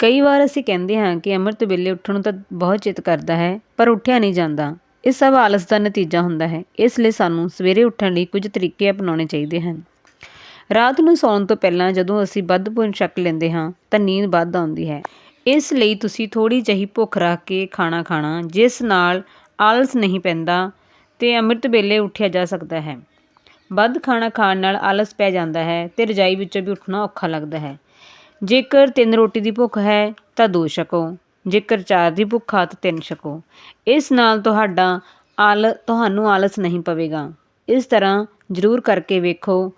ਕਈ ਵਾਰ ਅਸੀਂ ਕਹਿੰਦੇ ਹਾਂ ਕਿ ਅੰਮ੍ਰਿਤ ਵੇਲੇ ਉੱਠਣ ਨੂੰ ਤਾਂ ਬਹੁਤ ਚਿੱਤ ਕਰਦਾ ਹੈ, ਪਰ ਉੱਠਿਆ ਨਹੀਂ ਜਾਂਦਾ। ਇਹ ਸਭ ਆਲਸ ਦਾ ਨਤੀਜਾ ਹੁੰਦਾ ਹੈ। ਇਸ ਲਈ ਸਾਨੂੰ ਸਵੇਰੇ ਉੱਠਣ ਲਈ ਕੁਝ ਤਰੀਕੇ ਅਪਣਾਉਣੇ ਚਾਹੀਦੇ ਹਨ। ਰਾਤ ਨੂੰ ਸੌਣ ਤੋਂ ਪਹਿਲਾਂ ਜਦੋਂ ਅਸੀਂ ਵੱਧ ਭੋਜਨ ਛਕ ਲੈਂਦੇ ਹਾਂ, ਤਾਂ ਨੀਂਦ ਵੱਧ ਆਉਂਦੀ ਹੈ। ਇਸ ਲਈ ਤੁਸੀਂ ਥੋੜੀ ਜਿਹੀ ਭੁੱਖ ਰੱਖ ਕੇ ਖਾਣਾ ਖਾਣਾ, ਜਿਸ ਨਾਲ ਆਲਸ ਨਹੀਂ ਪੈਂਦਾ ਤੇ ਅੰਮ੍ਰਿਤ ਵੇਲੇ ਉੱਠਿਆ ਜਾ ਸਕਦਾ ਹੈ। ਵੱਧ ਖਾਣਾ ਖਾਣ ਨਾਲ ਆਲਸ ਪੈ ਜਾਂਦਾ ਹੈ ਤੇ ਰਜਾਈ ਵਿੱਚੋਂ ਵੀ ਉੱਠਣਾ ਔਖਾ ਲੱਗਦਾ ਹੈ। ਜੇਕਰ ਤਿੰਨ ਰੋਟੀ ਦੀ ਭੁੱਖ ਹੈ, ਤਾਂ ਦੋ ਛਕੋ। ਜੇਕਰ ਚਾਰ ਦੀ ਭੁੱਖ ਆ, ਤਾਂ ਤਿੰਨ ਛਕੋ। ਇਸ ਨਾਲ ਤੁਹਾਡਾ ਆਲ, ਤੁਹਾਨੂੰ ਆਲਸ ਨਹੀਂ ਪਵੇਗਾ। ਇਸ ਤਰ੍ਹਾਂ ਜ਼ਰੂਰ ਕਰਕੇ ਵੇਖੋ।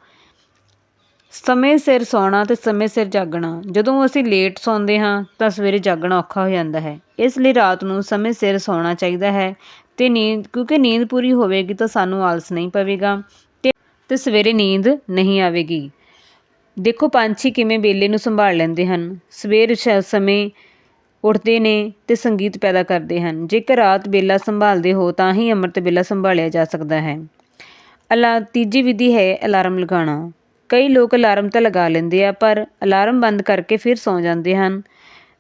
ਸਮੇਂ ਸਿਰ ਸੌਣਾ ਤੇ ਸਮੇਂ ਸਿਰ ਜਾਗਣਾ। ਜਦੋਂ ਅਸੀਂ ਲੇਟ ਸੌਂਦੇ ਹਾਂ, ਤਾਂ ਸਵੇਰੇ ਜਾਗਣਾ ਔਖਾ ਹੋ ਜਾਂਦਾ ਹੈ। ਇਸ ਲਈ ਰਾਤ ਨੂੰ ਸਮੇਂ ਸਿਰ ਸੌਣਾ ਚਾਹੀਦਾ ਹੈ ਤੇ ਨੀਂਦ, ਕਿਉਂਕਿ ਨੀਂਦ ਪੂਰੀ ਹੋਵੇਗੀ ਤਾਂ ਸਾਨੂੰ ਆਲਸ ਨਹੀਂ ਪਵੇਗਾ ਤੇ ਸਵੇਰੇ ਨੀਂਦ ਨਹੀਂ ਆਵੇਗੀ। ਦੇਖੋ ਪੰਛੀ ਕਿਵੇਂ ਵੇਲੇ ਨੂੰ ਸੰਭਾਲ ਲੈਂਦੇ ਹਨ। ਸਵੇਰ ਸ਼ ਸਮੇਂ ਉੱਠਦੇ ਨੇ ਤੇ ਸੰਗੀਤ ਪੈਦਾ ਕਰਦੇ ਹਨ। ਜੇਕਰ ਰਾਤ ਵੇਲਾ ਸੰਭਾਲਦੇ ਹੋ ਤਾਂ ਹੀ ਅੰਮ੍ਰਿਤ ਵੇਲਾ ਸੰਭਾਲਿਆ ਜਾ ਸਕਦਾ ਹੈ। ਅਲਾ, ਤੀਜੀ ਵਿਧੀ ਹੈ ਅਲਾਰਮ ਲਗਾਉਣਾ। ਕਈ ਲੋਕ ਅਲਾਰਮ ਤਾਂ ਲਗਾ ਲੈਂਦੇ ਆ, ਪਰ ਅਲਾਰਮ ਬੰਦ ਕਰਕੇ ਫਿਰ ਸੌਂ ਜਾਂਦੇ ਹਨ।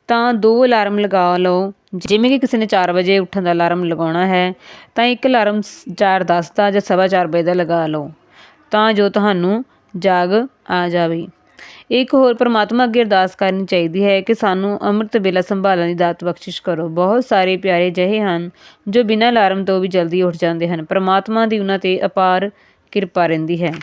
ਤਾਂ ਦੋ ਅਲਾਰਮ ਲਗਾ ਲਓ। ਜਿਵੇਂ ਕਿ ਕਿਸੇ ਨੇ 4 ਵਜੇ ਉੱਠਣ ਦਾ ਅਲਾਰਮ ਲਗਾਉਣਾ ਹੈ, ਤਾਂ ਇੱਕ ਅਲਾਰਮ 4:10 ਦਾ ਜਾਂ ਸਵਾ ਚਾਰ ਵਜੇ ਦਾ ਲਗਾ ਲਓ। ਤਾਂ ਜੋ ਤੁਹਾਨੂੰ ਜਾਗ ਆ ਜਾਵੇ। ਇੱਕ ਹੋਰ ਪਰਮਾਤਮਾ ਅੱਗੇ ਅਰਦਾਸ ਕਰਨੀ ਚਾਹੀਦੀ ਹੈ ਕਿ ਸਾਨੂੰ ਅੰਮ੍ਰਿਤ ਵੇਲਾ ਸੰਭਾਲਣ ਦੀ ਦਾਤ ਬਖਸ਼ਿਸ਼ ਕਰੋ। ਬਹੁਤ ਸਾਰੇ ਪਿਆਰੇ ਜਿਹੇ ਹਨ ਜੋ ਬਿਨਾਂ ਅਲਾਰਮ ਤੋਂ ਵੀ ਜਲਦੀ ਉੱਠ ਜਾਂਦੇ ਹਨ। ਪਰਮਾਤਮਾ ਦੀ ਉਹਨਾਂ ਤੇ ਅਪਾਰ ਕਿਰਪਾ ਰਹਿੰਦੀ ਹੈ।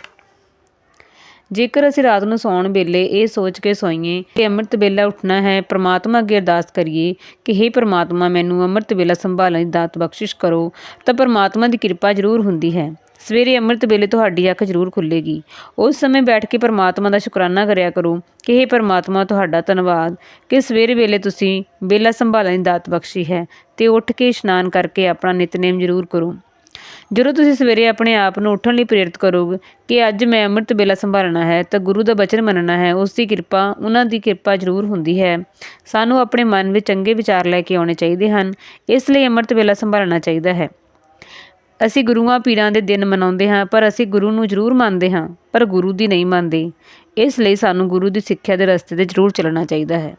ਜੇਕਰ ਅਸੀਂ ਰਾਤ ਨੂੰ ਸੌਣ ਵੇਲੇ ਇਹ ਸੋਚ ਕੇ ਸੋਈਏ ਕਿ ਅੰਮ੍ਰਿਤ ਵੇਲਾ ਉੱਠਣਾ ਹੈ, ਪ੍ਰਮਾਤਮਾ ਅੱਗੇ ਅਰਦਾਸ ਕਰੀਏ ਕਿ हे ਪ੍ਰਮਾਤਮਾ, ਮੈਨੂੰ ਅੰਮ੍ਰਿਤ ਵੇਲਾ ਸੰਭਾਲਣ ਦੀ ਦਾਤ ਬਖਸ਼ਿਸ਼ ਕਰੋ, ਤਾਂ ਪ੍ਰਮਾਤਮਾ ਦੀ ਕਿਰਪਾ ਜ਼ਰੂਰ ਹੁੰਦੀ ਹੈ। ਸਵੇਰੇ ਅੰਮ੍ਰਿਤ ਵੇਲੇ ਤੁਹਾਡੀ ਅੱਖ ਜ਼ਰੂਰ ਖੁੱਲੇਗੀ। ਉਸ ਸਮੇਂ ਬੈਠ ਕੇ ਪਰਮਾਤਮਾ ਦਾ ਸ਼ੁਕਰਾਨਾ ਕਰਿਆ ਕਰੋ ਕਿ हे ਪਰਮਾਤਮਾ, ਤੁਹਾਡਾ ਧੰਨਵਾਦ ਕਿ ਸਵੇਰੇ ਵੇਲੇ ਤੁਸੀਂ ਵੇਲਾ ਸੰਭਾਲਣ ਦੀ ਦਾਤ ਬਖਸ਼ੀ ਹੈ ਤੇ ਉੱਠ ਕੇ ਇਸ਼ਨਾਨ ਕਰਕੇ ਆਪਣਾ ਨਿਤਨੇਮ ਜ਼ਰੂਰ ਕਰੋ। ਜਦੋਂ ਤੁਸੀਂ ਸਵੇਰੇ ਆਪਣੇ ਆਪ ਨੂੰ ਉੱਠਣ ਲਈ ਪ੍ਰੇਰਿਤ ਕਰੋਗੇ ਕਿ ਅੱਜ ਮੈਂ ਅੰਮ੍ਰਿਤ ਵੇਲਾ ਸੰਭਾਲਣਾ ਹੈ ਤਾਂ ਗੁਰੂ ਦਾ ਬਚਨ ਮੰਨਣਾ ਹੈ, ਉਸ ਦੀ ਕਿਰਪਾ, ਉਹਨਾਂ ਦੀ ਕਿਰਪਾ ਜ਼ਰੂਰ ਹੁੰਦੀ ਹੈ। ਸਾਨੂੰ ਆਪਣੇ ਮਨ ਵਿੱਚ ਚੰਗੇ ਵਿਚਾਰ ਲੈ ਕੇ ਆਉਣੇ ਚਾਹੀਦੇ ਹਨ, ਇਸ ਲਈ ਅੰਮ੍ਰਿਤ ਵੇਲਾ ਸੰਭਾਲਣਾ ਚਾਹੀਦਾ ਹੈ। ਅਸੀਂ ਗੁਰੂਆਂ ਪੀਰਾਂ ਦੇ ਦਿਨ ਮਨਾਉਂਦੇ ਹਾਂ, ਪਰ ਅਸੀਂ ਗੁਰੂ ਨੂੰ ਜ਼ਰੂਰ ਮੰਨਦੇ ਹਾਂ, ਪਰ ਗੁਰੂ ਦੀ ਨਹੀਂ ਮੰਨਦੇ। ਇਸ ਲਈ ਸਾਨੂੰ ਗੁਰੂ ਦੀ ਸਿੱਖਿਆ ਦੇ ਰਸਤੇ ਤੇ ਜ਼ਰੂਰ ਚੱਲਣਾ ਚਾਹੀਦਾ ਹੈ।